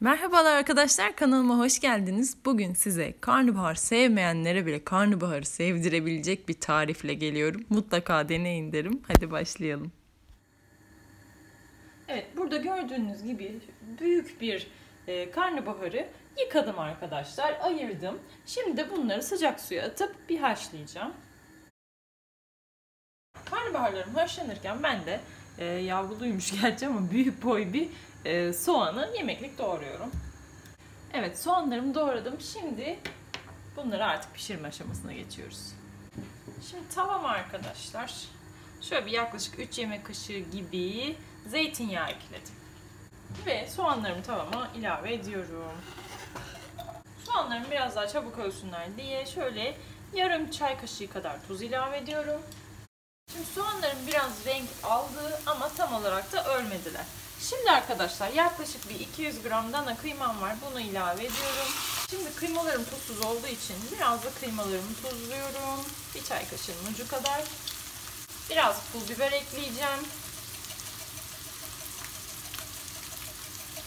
Merhabalar arkadaşlar kanalıma hoş geldiniz. Bugün size karnabahar sevmeyenlere bile karnabaharı sevdirebilecek bir tarifle geliyorum. Mutlaka deneyin derim. Hadi başlayalım. Evet burada gördüğünüz gibi büyük bir e, karnabaharı yıkadım arkadaşlar. Ayırdım. Şimdi de bunları sıcak suya atıp bir haşlayacağım. Karnabaharlarım haşlanırken ben de e, yavruluymuş gerçi ama büyük boy bir e, soğanı yemeklik doğruyorum. Evet soğanlarımı doğradım. Şimdi bunları artık pişirme aşamasına geçiyoruz. Şimdi tavam arkadaşlar. Şöyle bir yaklaşık 3 yemek kaşığı gibi zeytinyağı ekledim. Ve soğanlarımı tavama ilave ediyorum. Soğanlarım biraz daha çabuk ölsünler diye şöyle yarım çay kaşığı kadar tuz ilave ediyorum. Şimdi soğanlarım biraz renk aldı ama tam olarak da ölmediler. Şimdi arkadaşlar yaklaşık bir 200 gram dana kıymam var. Bunu ilave ediyorum. Şimdi kıymalarım tuzsuz olduğu için biraz da kıymalarımı tuzluyorum. Bir çay kaşığının ucu kadar. Biraz pul biber ekleyeceğim.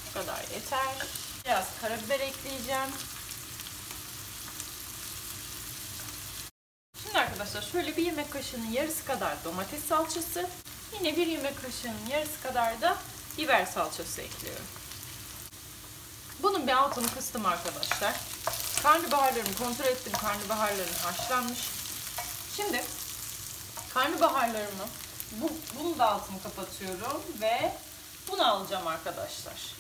Bu kadar yeter. Biraz karabiber ekleyeceğim. Şimdi arkadaşlar şöyle bir yemek kaşığının yarısı kadar domates salçası, yine bir yemek kaşığının yarısı kadar da biber salçası ekliyorum. Bunun bir altını kıstım arkadaşlar. Karnabaharlarımı kontrol ettim. Karnabaharlarım haşlanmış. Şimdi karnabaharlarımı bu, bunun da altını kapatıyorum ve bunu alacağım arkadaşlar.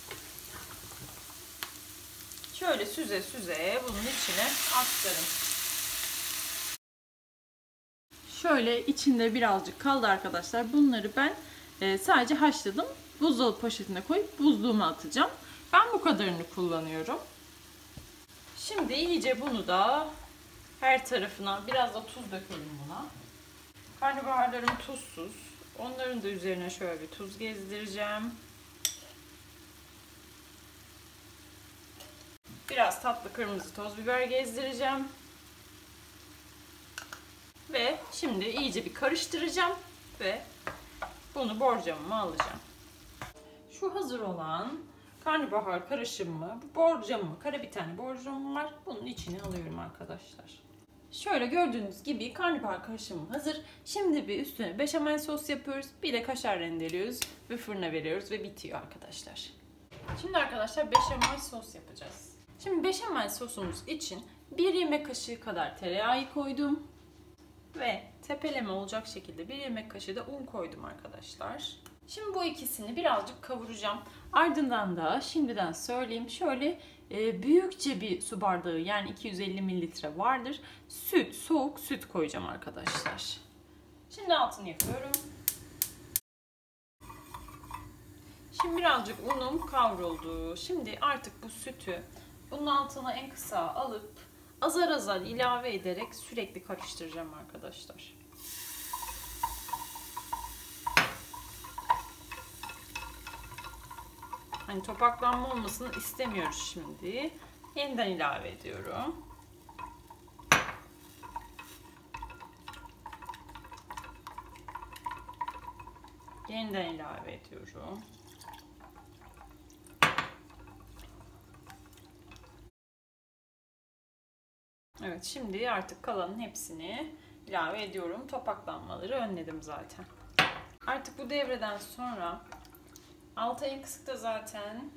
Şöyle süze süze bunun içine aktarım. Şöyle içinde birazcık kaldı arkadaşlar. Bunları ben e, sadece haşladım. Buzdolabı poşetine koyup buzluğuma atacağım. Ben bu kadarını kullanıyorum. Şimdi iyice bunu da her tarafına biraz da tuz dökelim buna. Karnabaharlarım tuzsuz. Onların da üzerine şöyle bir tuz gezdireceğim. Biraz tatlı kırmızı toz biber gezdireceğim. Ve şimdi iyice bir karıştıracağım ve bunu borcamıma alacağım. Şu hazır olan karnabahar karışımımı, bu borcamımı, kara bir tane borcamım var. Bunun içine alıyorum arkadaşlar. Şöyle gördüğünüz gibi karnabahar karışımım hazır. Şimdi bir üstüne beşamel sos yapıyoruz. Bir de kaşar rendeliyoruz ve fırına veriyoruz ve bitiyor arkadaşlar. Şimdi arkadaşlar beşamel sos yapacağız. Şimdi beşamel sosumuz için bir yemek kaşığı kadar tereyağı koydum. Ve tepeleme olacak şekilde bir yemek kaşığı da un koydum arkadaşlar. Şimdi bu ikisini birazcık kavuracağım. Ardından da şimdiden söyleyeyim şöyle e, büyükçe bir su bardağı yani 250 mililitre vardır. Süt, soğuk süt koyacağım arkadaşlar. Şimdi altını yakıyorum. Şimdi birazcık unum kavruldu. Şimdi artık bu sütü bunun altına en kısa alıp azar azar ilave ederek sürekli karıştıracağım arkadaşlar. Hani topaklanma olmasını istemiyoruz şimdi. Yeniden ilave ediyorum. Yeniden ilave ediyorum. Evet şimdi artık kalanın hepsini ilave ediyorum. Topaklanmaları önledim zaten. Artık bu devreden sonra alta en kısıkta zaten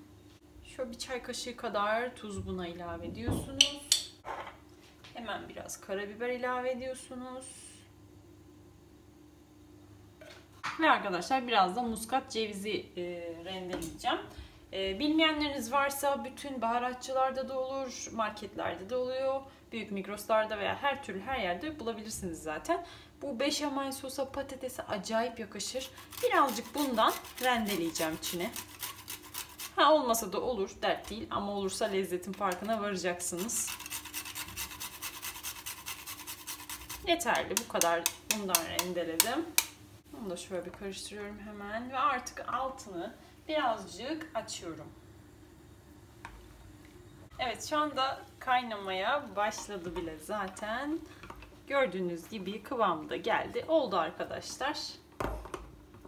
şöyle bir çay kaşığı kadar tuz buna ilave ediyorsunuz. Hemen biraz karabiber ilave ediyorsunuz. Ve arkadaşlar biraz da muskat cevizi e, rendeleyeceğim. E, bilmeyenleriniz varsa bütün baharatçılarda da olur, marketlerde de oluyor. Büyük mikroslarda veya her türlü her yerde bulabilirsiniz zaten. Bu beşamel sosa patatese acayip yakışır. Birazcık bundan rendeleyeceğim içine. Ha olmasa da olur dert değil ama olursa lezzetin farkına varacaksınız. Yeterli bu kadar bundan rendeledim. Bunu da şöyle bir karıştırıyorum hemen ve artık altını birazcık açıyorum. Evet şu anda kaynamaya başladı bile zaten. Gördüğünüz gibi kıvamda geldi. Oldu arkadaşlar.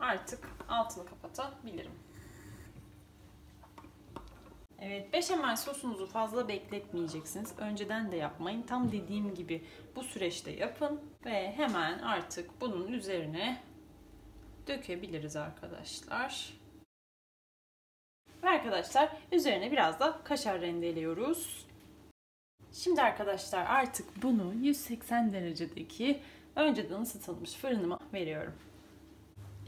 Artık altını kapatabilirim. Evet, beşamel sosunuzu fazla bekletmeyeceksiniz. Önceden de yapmayın. Tam dediğim gibi bu süreçte yapın ve hemen artık bunun üzerine dökebiliriz arkadaşlar. Ve arkadaşlar üzerine biraz da kaşar rendeliyoruz. Şimdi arkadaşlar artık bunu 180 derecedeki önceden ısıtılmış fırınıma veriyorum.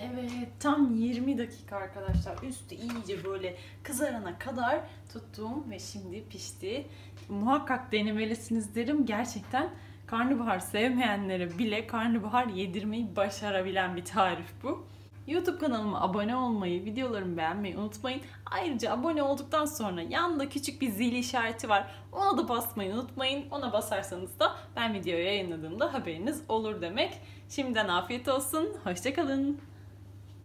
Evet tam 20 dakika arkadaşlar üstü iyice böyle kızarana kadar tuttum ve şimdi pişti. Muhakkak denemelisiniz derim gerçekten karnabahar sevmeyenlere bile karnabahar yedirmeyi başarabilen bir tarif bu. YouTube kanalıma abone olmayı, videolarımı beğenmeyi unutmayın. Ayrıca abone olduktan sonra yanında küçük bir zil işareti var. Ona da basmayı unutmayın. Ona basarsanız da ben video yayınladığımda haberiniz olur demek. Şimdiden afiyet olsun. Hoşçakalın.